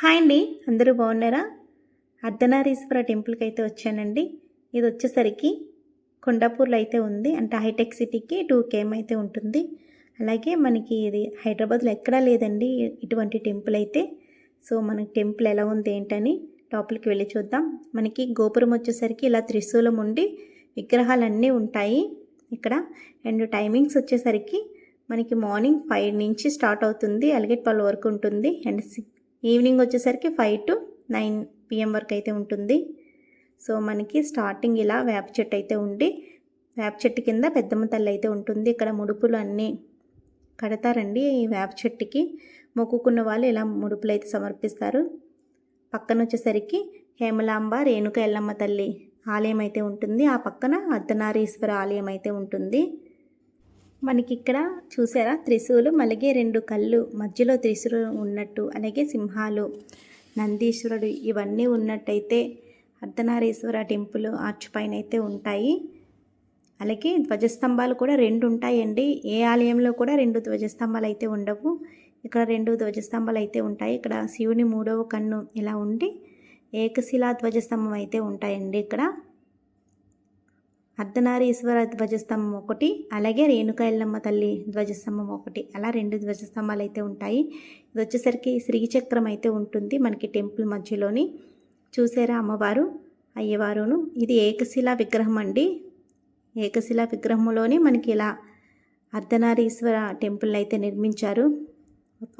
Hi అండి. అందరూ బాగున్నారా? అర్ధనారీశ్వర టెంపుల్కి అయితే వచ్చానండి. ఇది వచ్చేసరికి కొండాపూర్లో అయితే ఉంది. అంటే హైటెక్ సిటీకి టూ కేఎం అయితే ఉంటుంది. అలాగే మనకి ఇది హైదరాబాద్లో ఎక్కడా లేదండి ఇటువంటి టెంపుల్ అయితే. సో మనకి టెంపుల్ ఎలా ఉంది ఏంటని లోపలికి వెళ్ళి చూద్దాం. మనకి గోపురం వచ్చేసరికి ఇలా త్రిశూలం ఉండి విగ్రహాలన్నీ ఉంటాయి. ఇక్కడ అండ్ టైమింగ్స్ వచ్చేసరికి మనకి మార్నింగ్ ఫైవ్ నుంచి స్టార్ట్ అవుతుంది. అలాగే ట్వెల్వ్ వరకు ఉంటుంది. అండ్ ఈవినింగ్ వచ్చేసరికి ఫైవ్ టు నైన్ పిఎం వరకు అయితే ఉంటుంది. సో మనకి స్టార్టింగ్ ఇలా వేప చెట్టు అయితే ఉండి వేప చెట్టు కింద పెద్దమ్మ తల్లి అయితే ఉంటుంది. ఇక్కడ ముడుపులు అన్నీ కడతారండి ఈ వేప చెట్టుకి. మొక్కుకున్న వాళ్ళు ఇలా ముడుపులు అయితే సమర్పిస్తారు. పక్కన వచ్చేసరికి హేమలాంబ రేణుక ఎల్లమ్మ తల్లి ఆలయం అయితే ఉంటుంది. ఆ పక్కన అర్ధనారీశ్వర ఆలయం అయితే ఉంటుంది. మనకి ఇక్కడ చూసారా? త్రిశూలు అలాగే రెండు కళ్ళు మధ్యలో త్రిశూలు ఉన్నట్టు అలాగే సింహాలు నందీశ్వరుడు ఇవన్నీ ఉన్నట్టయితే అర్ధనారీశ్వర టెంపుల్ ఆర్చ్ పైన అయితే ఉంటాయి. అలాగే ధ్వజస్తంభాలు కూడా రెండు ఉంటాయండి. ఏ ఆలయంలో కూడా రెండు ధ్వజస్తంభాలు అయితే ఉండవు. ఇక్కడ రెండు ధ్వజస్తంభాలు అయితే ఉంటాయి. ఇక్కడ శివుని మూడవ కన్ను ఇలా ఉండి ఏకశిలా ధ్వజస్తంభం అయితే ఉంటాయండి ఇక్కడ. అర్ధనారీశ్వర ధ్వజస్తంభం ఒకటి అలాగే రేణుక ఎల్లమ్మ తల్లి ధ్వజస్తంభం ఒకటి. అలా రెండు ధ్వజస్తంభాలు అయితే ఉంటాయి. ఇది వచ్చేసరికి శ్రీచక్రం అయితే ఉంటుంది మనకి టెంపుల్ మధ్యలోని. చూసారా అమ్మవారు? అయ్యవారును. ఇది ఏకశిలా విగ్రహం అండి. ఏకశిలా విగ్రహంలోనే మనకి ఇలా అర్ధనారీశ్వర టెంపుల్ అయితే నిర్మించారు.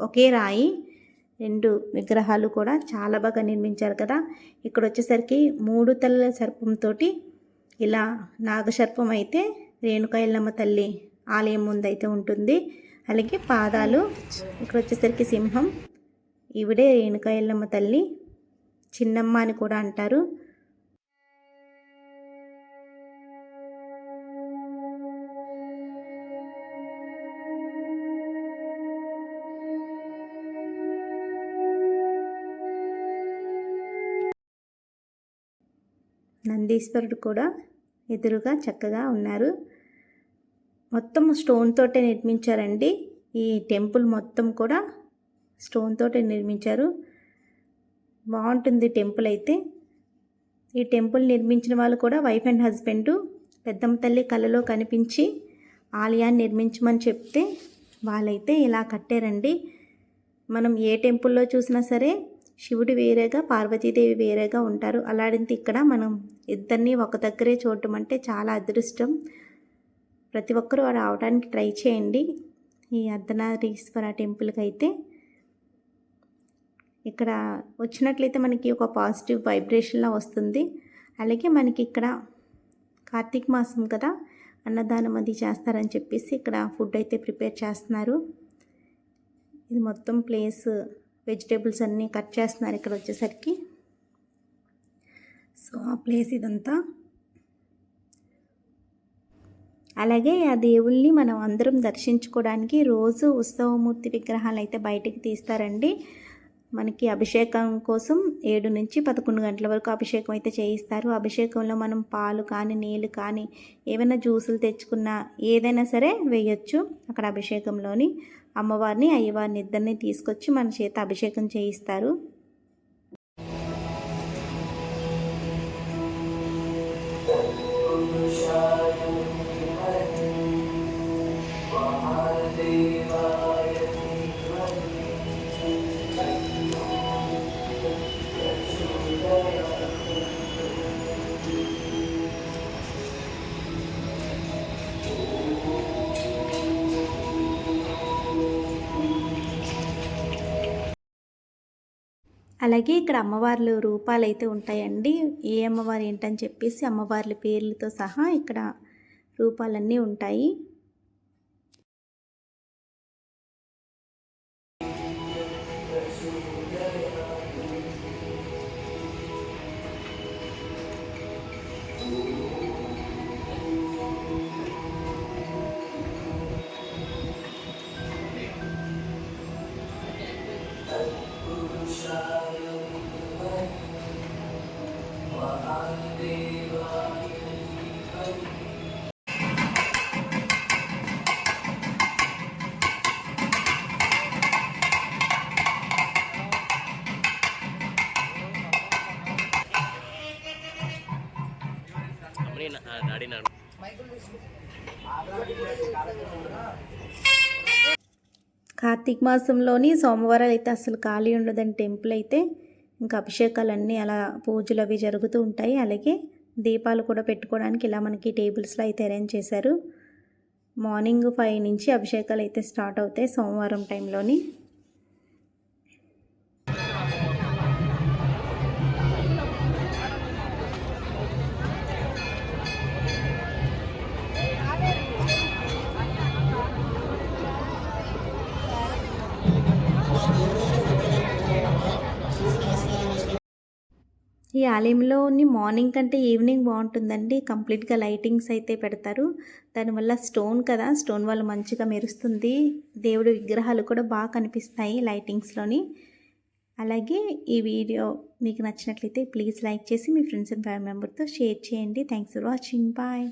ఒకే రాయి రెండు విగ్రహాలు కూడా చాలా బాగా నిర్మించారు కదా. ఇక్కడ వచ్చేసరికి మూడు తల్ల సర్పంతో ఇలా నాగసర్పం అయితే రేణుకా ఎల్లమ్మ తల్లి ఆలయం ముందైతే ఉంటుంది. అలాగే పాదాలు ఇక్కడ వచ్చేసరికి సింహం. ఈవిడే రేణుకా ఎల్లమ్మ తల్లి చిన్నమ్మ అని కూడా అంటారు. నందీశ్వరుడు కూడా ఎదురుగా చక్కగా ఉన్నారు. మొత్తం స్టోన్ తోటే నిర్మించారండి. ఈ టెంపుల్ మొత్తం కూడా స్టోన్ తోటే నిర్మించారు. బాగుంటుంది టెంపుల్ అయితే. ఈ టెంపుల్ నిర్మించిన వాళ్ళు కూడా వైఫ్ అండ్ హస్బెండ్. పెద్దమ్మ తల్లి కళలో కనిపించి ఆలయాన్ని నిర్మించమని చెప్తే వాళ్ళైతే ఇలా కట్టారండి. మనం ఏ టెంపుల్లో చూసినా సరే శివుడు వేరేగా పార్వతీదేవి వేరేగా ఉంటారు. అలాంటిది ఇక్కడ మనం ఇద్దరిని ఒక దగ్గరే చూడటం అంటే చాలా అదృష్టం. ప్రతి ఒక్కరూ రావడానికి ట్రై చేయండి. ఈ అర్ధనారీశ్వర టెంపుల్కి అయితే ఇక్కడ వచ్చినట్లయితే మనకి ఒక పాజిటివ్ వైబ్రేషన్లా వస్తుంది. అలాగే మనకి ఇక్కడ కార్తీక మాసం కదా అన్నదానం అది చేస్తారని చెప్పేసి ఇక్కడ ఫుడ్ అయితే ప్రిపేర్ చేస్తున్నారు. ఇది మొత్తం ప్లేస్ వెజిటేబుల్స్ అన్నీ కట్ చేస్తున్నారు ఇక్కడ వచ్చేసరికి. సో ఆ ప్లేస్ ఇదంతా. అలాగే ఆ దేవుల్ని మనం అందరం దర్శించుకోవడానికి రోజు ఉత్సవమూర్తి విగ్రహాలు అయితే బయటికి తీస్తారండి. మనకి అభిషేకం కోసం ఏడు నుంచి పదకొండు గంటల వరకు అభిషేకం అయితే చేయిస్తారు. అభిషేకంలో మనం పాలు కానీ నీళ్ళు కానీ ఏమైనా జ్యూసులు తెచ్చుకున్నా ఏదైనా సరే వేయొచ్చు అక్కడ అభిషేకంలోని. అమ్మవారిని అయ్యవారిని ఇద్దరిని తీసుకొచ్చి మన చేత అభిషేకం చేయిస్తారు. అలాగే ఇక్కడ అమ్మవార్లు రూపాలు అయితే ఉంటాయండి. ఏ అమ్మవారు ఏంటని చెప్పేసి అమ్మవార్ల పేర్లతో సహా ఇక్కడ రూపాలన్నీ ఉంటాయి. మమ్మీ కార్తీక మాసంలోని సోమవారాలు అయితే అసలు ఖాళీ ఉండదని టెంపుల్ అయితే ఇంకా అభిషేకాలన్నీ అలా పూజలు అవి జరుగుతూ ఉంటాయి. అలాగే దీపాలు కూడా పెట్టుకోవడానికి ఇలా మనకి టేబుల్స్లో అయితే అరేంజ్ చేశారు. మార్నింగ్ ఫైవ్ నుంచి అభిషేకాలు అయితే స్టార్ట్ అవుతాయి సోమవారం టైంలోని. ఈ ఆలయంలోని మార్నింగ్ కంటే ఈవినింగ్ బాగుంటుందండి. కంప్లీట్గా లైటింగ్స్ అయితే పెడతారు. దానివల్ల స్టోన్ కదా స్టోన్ వల్ల మంచిగా మెరుస్తుంది. దేవుడి విగ్రహాలు కూడా బాగా కనిపిస్తాయి లైటింగ్స్లోని. అలాగే ఈ వీడియో మీకు నచ్చినట్లయితే ప్లీజ్ లైక్ చేసి మీ ఫ్రెండ్స్ అండ్ ఫ్యామిలీ మెంబర్తో షేర్ చేయండి. Thanks for watching. బాయ్.